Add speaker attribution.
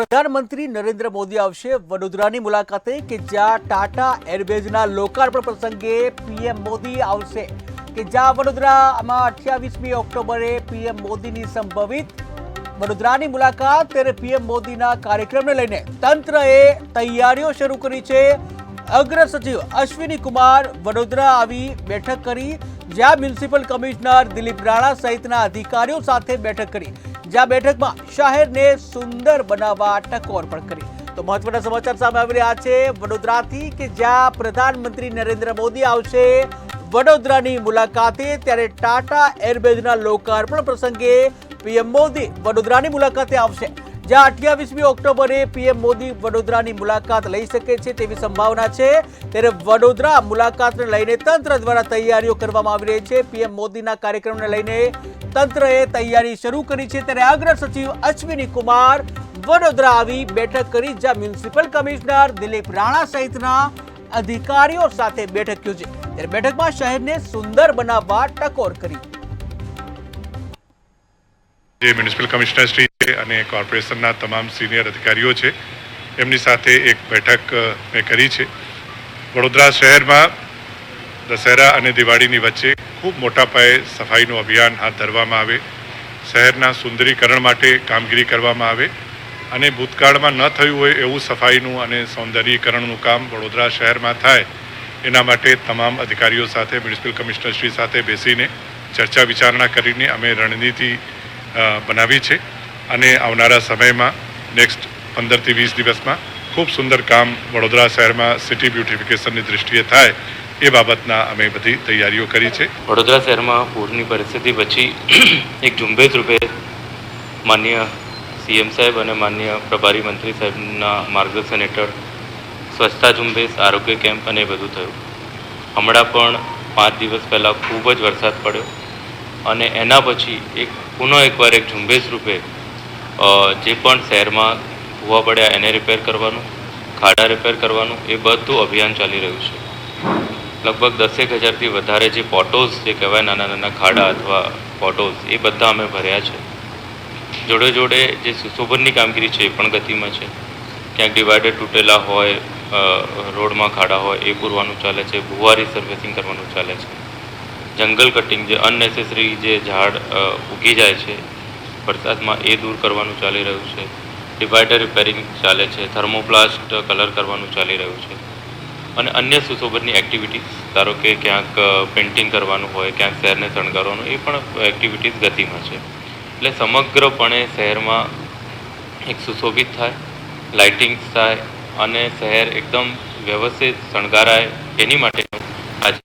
Speaker 1: પ્રધાનમંત્રી નરેન્દ્ર મોદી આવશે વડોદરાની મુલાકાતે કે જ્યાં ટાટા એરબેઝના લોકાર્પણ પ્રસંગે પીએમ મોદી આવશે? કે જ્યાં વડોદરામાં અઠ્યાવીસમી ઓક્ટોબરે પીએમ મોદીની સંભવિત વડોદરાની મુલાકાત ત્યારે પીએમ મોદીના કાર્યક્રમને લઈને? તંત્રએ તૈયારીઓ શરૂ કરી છે. અગ્ર સચિવ અશ્વિની કુમાર વડોદરા આવી બેઠક કરી. જ્યાં મ્યુનિસિપલ કમિશનર દિલીપ રાણા સહિતના અધિકારીઓ સાથે બેઠક કરી. જ્યાં બેઠકમાં શહેરને સુંદર બનાવવા ટકોર પણ કરી. તો મહત્વના સમાચાર સામે આવી રહ્યા છે, વડોદરાથી કે જ્યાં પ્રધાનમંત્રી નરેન્દ્ર મોદી આવશે, વડોદરાની મુલાકાતે ત્યારે ટાટા એરબેઝના લોકાર્પણ પ્રસંગે પીએમ મોદી વડોદરાની મુલાકાતે આવશે. જ્યાં અઠ્યાવીસમી ઓક્ટોબરે પીએમ મોદી વડોદરાની મુલાકાત લઈ શકે છે તેવી સંભાવના છે. ત્યારે વડોદરા મુલાકાતને લઈને તંત્ર દ્વારા તૈયારીઓ કરવામાં આવી રહી છે. પીએમ મોદીના કાર્યક્રમને લઈને તંત્રએ તૈયારી શરૂ કરી છે. ત્યારે અગ્ર સચિવ અશ્વિની કુમાર વડોદરા આવી બેઠક કરી, જ્યાં મ્યુનિસિપલ કમિશનર દિલીપ રાણા સહિતના અધિકારીઓ સાથે બેઠક યોજી. ત્યારે બેઠકમાં શહેરને સુંદર બનાવવા ટકોર કરી.
Speaker 2: જે મ્યુનિસિપલ કમિશનર શ્રી અને કોર્પોરેશનના તમામ સિનિયર અધિકારીઓ છે. એમની સાથે એક બેઠક મેં કરી છે. વડોદરા શહેરમાં દશેરા અને દિવાળીની વચ્ચે ખૂબ મોટા પાયે સફાઈનું અભિયાન હાથ ધરવામાં આવે. શહેરના સુંદરીકરણ માટે કામગીરી કરવામાં આવે અને ભૂતકાળમાં ન થયું હોય એવું સફાઈનું અને સૌંદર્યીકરણનું કામ વડોદરા શહેરમાં થાય, એના માટે તમામ અધિકારીઓ સાથે, મ્યુનિસિપલ કમિશનરશ્રી સાથે બેસીને ચર્ચા વિચારણા કરીને અમે રણનીતિ બનાવી છે. અને આવનારા સમયમાં નેક્સ્ટ પંદરથી વીસ દિવસમાં, ખૂબ સુંદર કામ વડોદરા શહેરમાં સિટી બ્યુટિફિકેશનની દૃષ્ટિએ થાય એ બાબતના અમે બધી તૈયારીઓ કરી છે.
Speaker 3: વડોદરા શહેરમાં પૂરની પરિસ્થિતિ પછી એક ઝુંબેશ રૂપે માન્ય સીએમ સાહેબ અને માન્ય પ્રભારી મંત્રી સાહેબના માર્ગદર્શન હેઠળ સ્વચ્છતા ઝુંબેશ, આરોગ્ય કેમ્પ અને બધું થયું. હમણાં પણ પાંચ દિવસ પહેલાં ખૂબ જ વરસાદ પડ્યો અને એના પછી એક પુનઃ એકવાર એક ઝુંબેશ રૂપે જે પણ શહેરમાં ભૂવા પડ્યા એને રિપેર કરવાનું, ખાડા રિપેર કરવાનું, એ બધું અભિયાન ચાલી રહ્યું છે. લગભગ દસેક હજારથી વધારે જે પોટોઝ જે કહેવાય નાના નાના ખાડા અથવા પોટોઝ એ બધા અમે ભર્યા છે. જોડે જોડે જે સુશોભનની કામગીરી છે એ પણ ગતિમાં છે. ક્યાંક ડિવાઈડર તૂટેલા હોય રોડમાં ખાડા હોય, એ પૂરવાનું ચાલે છે. ભૂવારી સર્વિસિંગ કરવાનું ચાલે છે. જંગલ કટિંગ જે અનનેસેસરી જે ઝાડ ઉગી જાય છે વરસાદમાં એ દૂર કરવાનું ચાલી રહ્યું છે. ડિવાઇડર રિપેરિંગ ચાલે છે. થર્મોપ્લાસ્ટ કલર કરવાનું ચાલી રહ્યું છે. અને અન્ય સુશોભનની એક્ટિવિટીઝ ધારો કે ક્યાંક પેઇન્ટિંગ કરવાનું હોય, ક્યાંક શહેરને શણગારવાનું, એ પણ એક્ટિવિટીઝ ગતિમાં છે. એટલે સમગ્રપણે શહેરમાં એક સુશોભિત થાય લાઇટિંગ્સ થાય અને શહેર એકદમ વ્યવસ્થિત શણગારાય, એની માટે આજે